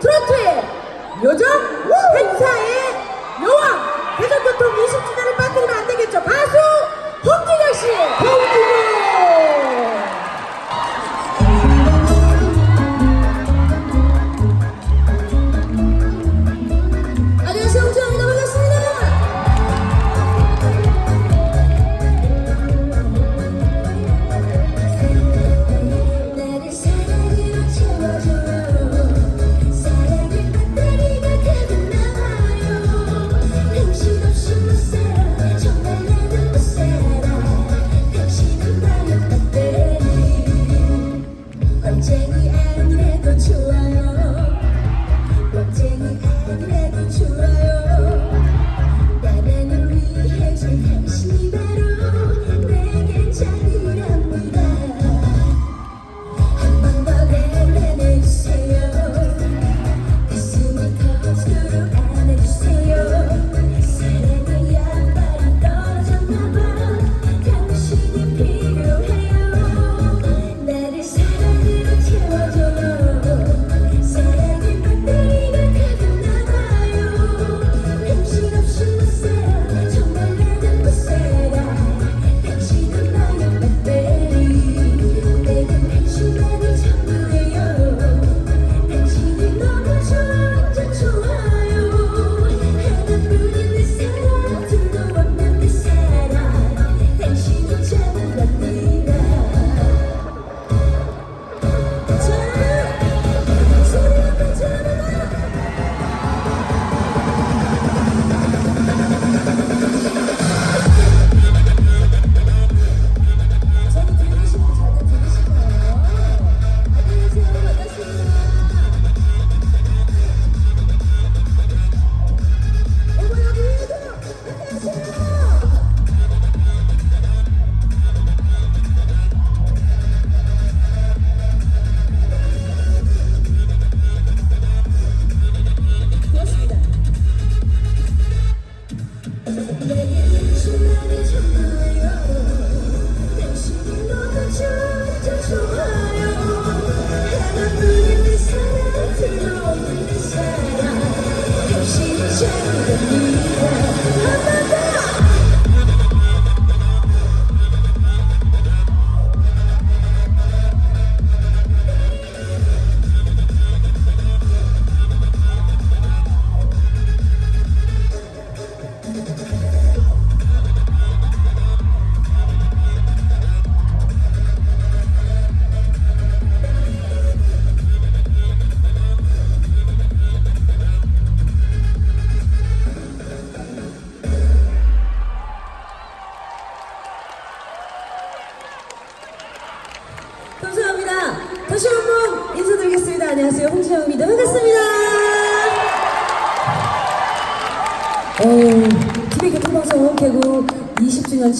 트로트의 요정?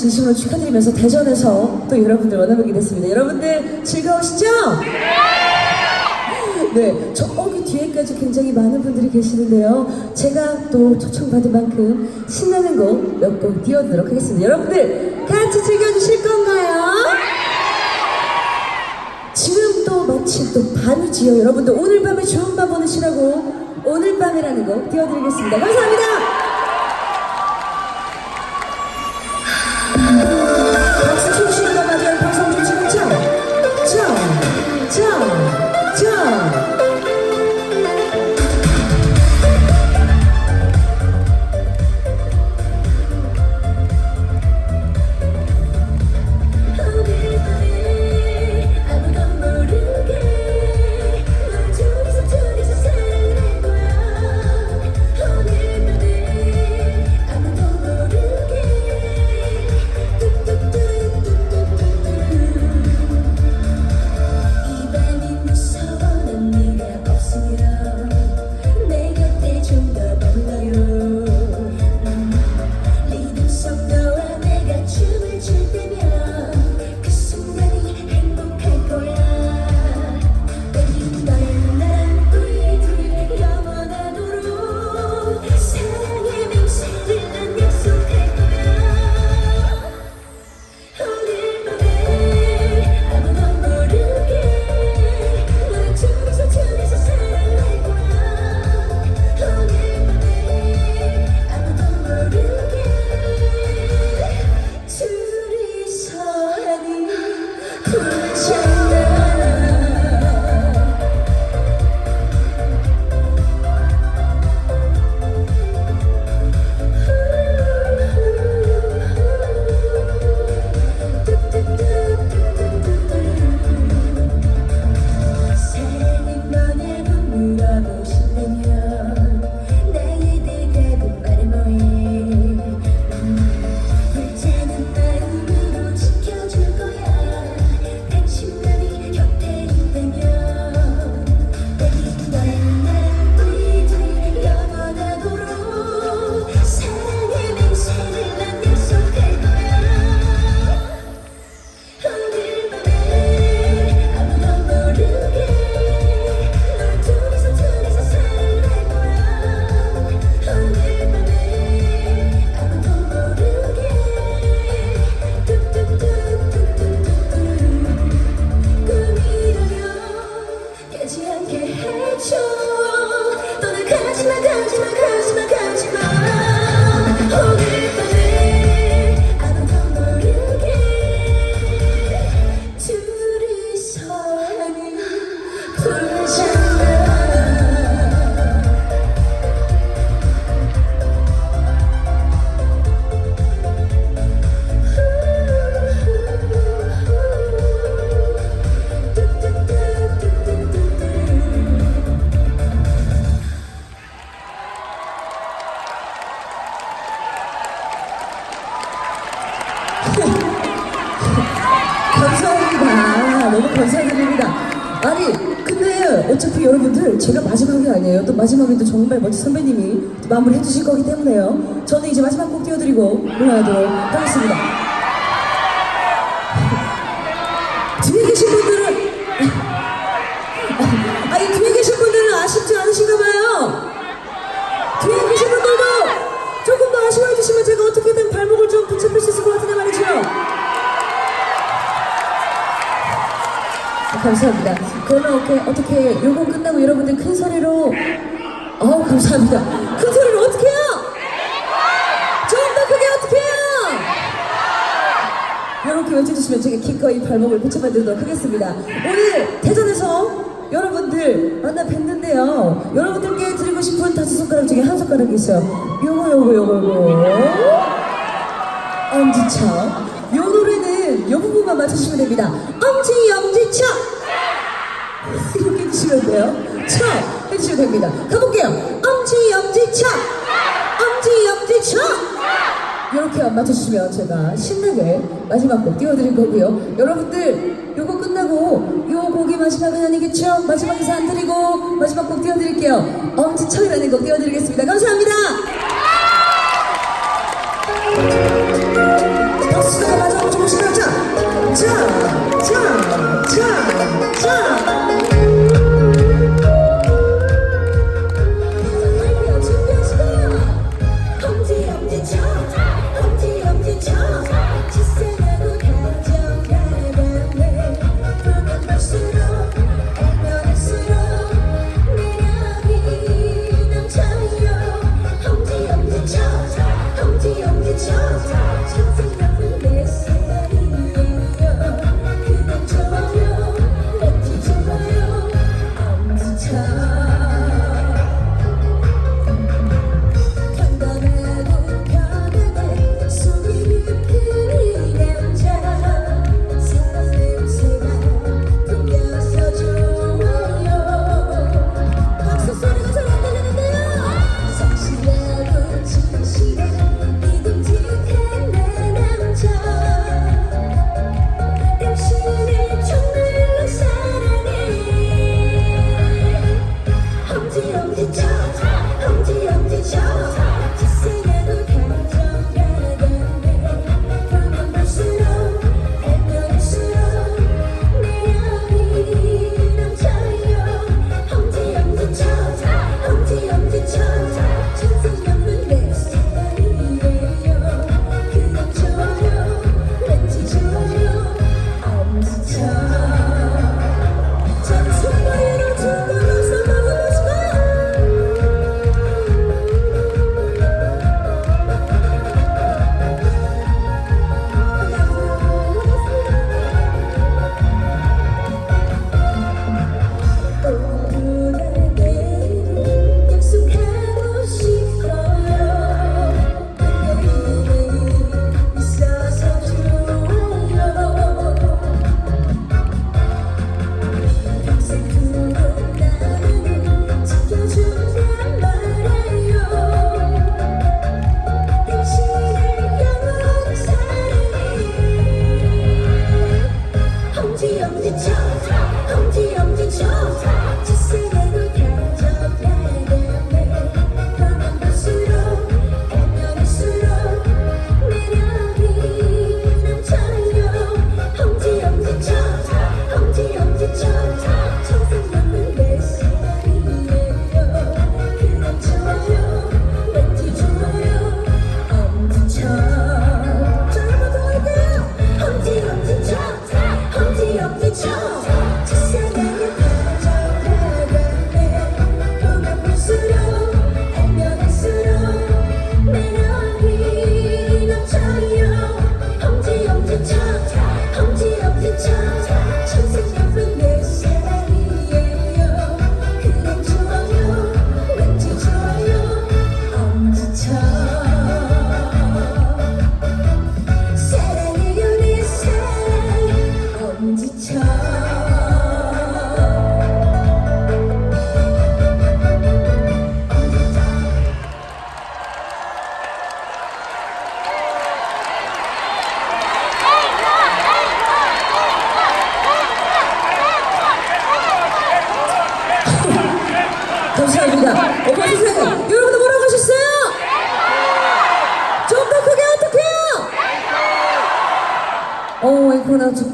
진심으로 축하드리면서 대전에서 또 여러분들 만나보게 됐습니다. 여러분들 즐거우시죠? 네, 네. 저기 어, 그 뒤에까지 굉장히 많은 분들이 계시는데요. 제가 또 초청받은 만큼 신나는 곡 몇 곡 띄워드리도록 하겠습니다. 여러분들 같이 즐겨주실 건가요? 지금 또 마침 또 밤이지요. 여러분들 오늘 밤에 좋은 밤 보내시라고 오늘 밤이라는 곡 띄워드리겠습니다. 감사합니다. 마지막에도 정말 멋진 선배님이 또 마무리 해주실 거기 때문에요. 저는 이제 마지막 곡 띄워드리고 물러나도록 하겠습니다. 뒤에 계신 분들은 아니 뒤에 계신 분들은 아쉽지 않으신가 봐요. 뒤에 계신 분들도 조금 더 아쉬워해 주시면 제가 어떻게든 발목을 좀 붙잡을 수 있을 것 같은데 말이죠. 아, 감사합니다. 그러면 어떻게, 어떻게 요거 끝나고 여러분들 큰 소리로 어 감사합니다. 큰 소리로 어떻게 해요? 좀 더 크게 어떻게 해요? 이렇게 외쳐주시면 제가 기꺼이 발목을 붙여만들도록 하겠습니다. 오늘 대전에서 여러분들 만나 뵀는데요. 여러분들께 드리고 싶은 다섯 손가락 중에 한 손가락이 있어요. 요거 요거 요거 요거 엄지척. 요 노래는 요 부분만 맞춰주시면 됩니다. 엄지 엄지척. 이렇게 해주시면 돼요. 척 해주시면 됩니다. 가볼게요. 엄지 엄지척. 엄지 엄지척. 이렇게만 맞춰주시면 제가 신나게 마지막 곡 띄워드릴 거고요. 여러분들 요거 끝나고 요 곡이 마지막은 아니겠죠? 마지막 인사 안 드리고 마지막 곡 띄워드릴게요. 엄지척이라는 곡 띄워드리겠습니다. 감사합니다. 박수가 마지막 조금씩 자, 자, 자, 자, 자.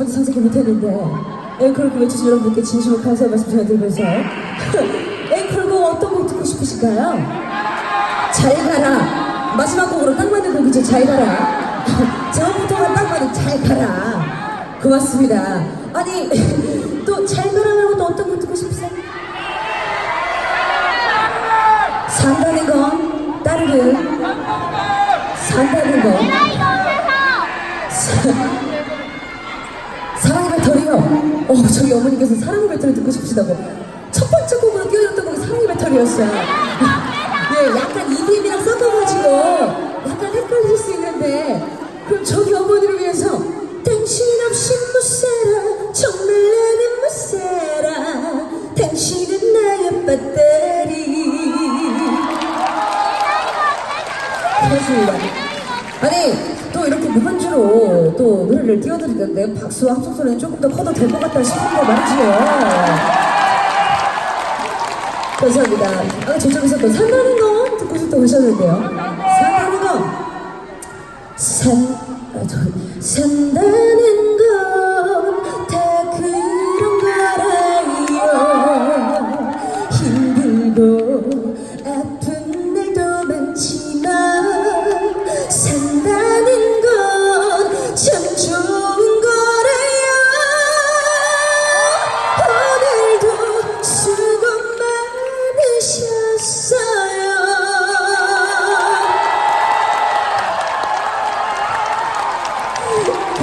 번째 상상이 못했는데 앵커를 외쳐주신 여러분께 진심으로 감사의 말씀 전해드리면서 앵커고 어떤 곡 듣고 싶으실까요? 잘 가라. 마지막 곡으로 딱 맞는 곡이죠. 잘 가라. 처음부터가 딱 맞는 잘 가라. 고맙습니다. 아니 또 잘 가라 말고 또 어떤 곡 듣고 싶으세요? 산다는 건 따르르. 산다는 건 배터리요. 어, 저기 어머니께서 사랑의 배터리 듣고 싶으시다고. 첫 번째 곡으로 띄워줬던 곡이 사랑의 배터리였어요. 예, 약간 EDM이랑 섞어가지고 약간 헷갈릴 수 있는데 그럼 저기 어머니를 위해서 당신 없이 못 살아 정말 나는 못 살아 당신은 나의 배터리 그렇습니다. 아니 무반주로 또 노래를 띄워드리는데 박수와 합성 소리는 조금 더 커도 될 것 같다 싶은데 말이지요. 감사합니다. 아, 저쪽에서 또 산다는 건 듣고 싶다고 하셨는데요. 산다는 건 산, 아, 저, 산다는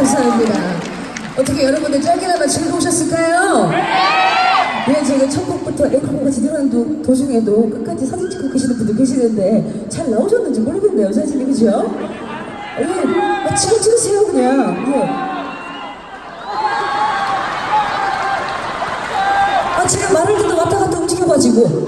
감사합니다. 어떻게 여러분들 짧게나마 즐거우셨을까요? 네, 제가 첫 곡부터 들어가는 도, 도중에도 끝까지 사진 찍고 계시는 분들 계시는데 잘 나오셨는지 모르겠네요, 사진이 그죠? 예, 아, 지금 찍으세요 그냥. 예. 아 지금 말을 듣도 왔다 갔다 움직여가지고.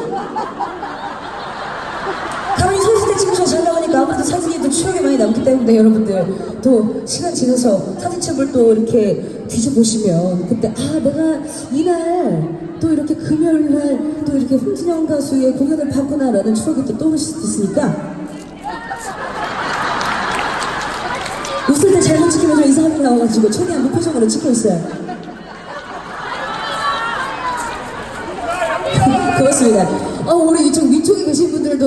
가만히 서 있을 때 찍으셔도 잘 나오니까 아무래도 사진이 또 추억이 많이 남기 때문에 여러분들 또 시간 지나서 사진첩을 또 이렇게 뒤져보시면 그때 아 내가 이날 또 이렇게 금요일날 또 이렇게 홍진영 가수의 공연을 봤구나 라는 추억이 또 떠오를 수도 있으니까 웃을 때 잘못 찍히면 저 이상하게 나와가지고 최대한 무표정으로 찍혀 있어요. 고맙습니다.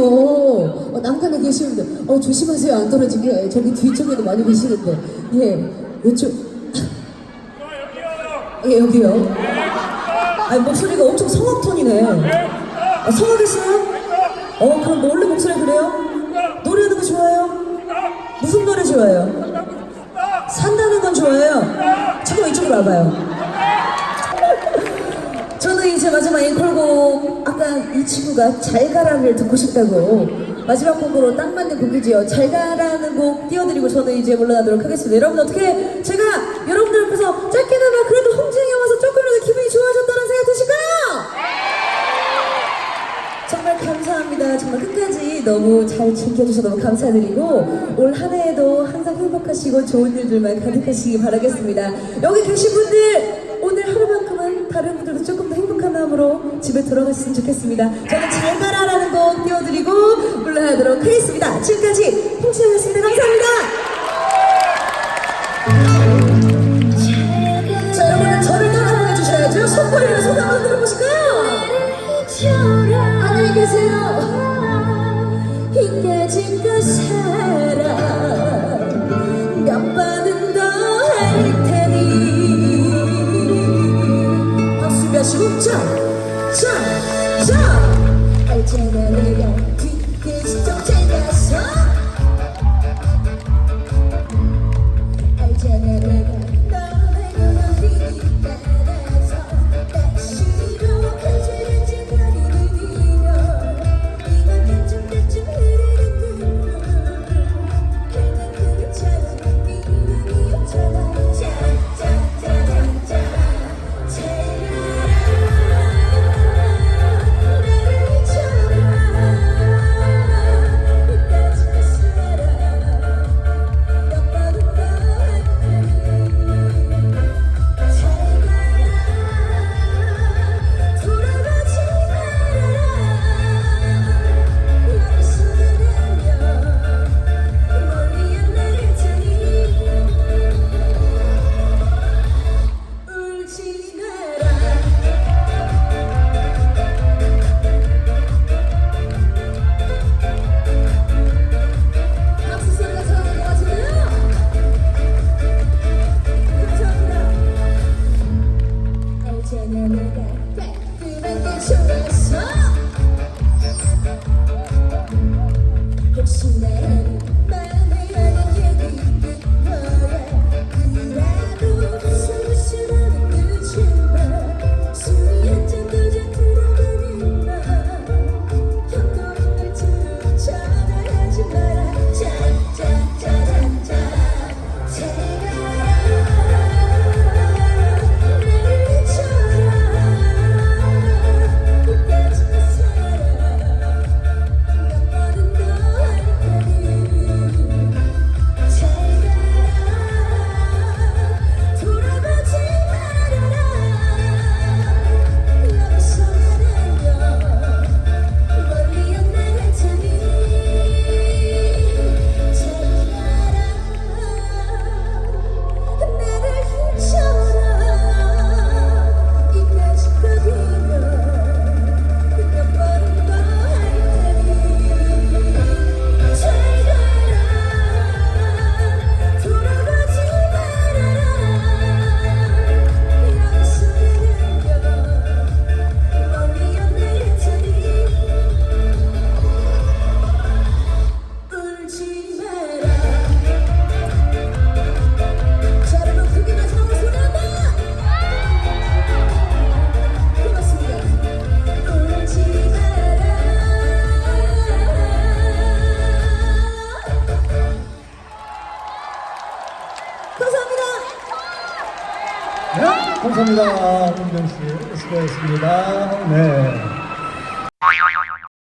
어, 어, 난간에 계신 분들 어, 조심하세요 안 떨어지게 저기 뒤쪽에도 많이 계시는데 예 왼쪽 예 여기요. 아 목소리가 엄청 성악 톤이네. 아, 성악했어요? 어 그럼 뭐 원래 목소리 그래요? 노래하는 거 좋아요? 무슨 노래 좋아해요? 산다는 건 좋아해요. 잠깐 이쪽으로 와봐요. 저는 이제 마지막 앵콜곡 아까 이 친구가 잘 가라를 듣고 싶다고 마지막 곡으로 딱 맞는 곡이지요 잘 가라는 곡 띄워드리고 저는 이제 물러나도록 하겠습니다 여러분 어떻게 제가 여러분들 앞에서 짧게나마 그래도 홍진이 와서 조금이라도 기분이 좋아졌다는 생각 드실까요? 정말 감사합니다. 정말 끝까지 너무 잘 지켜주셔서 너무 감사드리고 올 한 해에도 항상 행복하시고 좋은 일들만 가득하시기 바라겠습니다. 여기 계신 분들 오늘 하루만큼은 다른 분들도 조금 더 행복한 마음으로 집에 돌아가셨으면 좋겠습니다. 저는 잘 가라라는 곡 띄워드리고 물러나도록 하겠습니다. 지금까지 홍치영이었습니다. 감사합니다. 자 여러분 저를 따라 해주셔야죠. 손벌이로 손 한번 들어보실까요? 안녕히 계세요. 이까짓 사 자 자자 알잖아 내가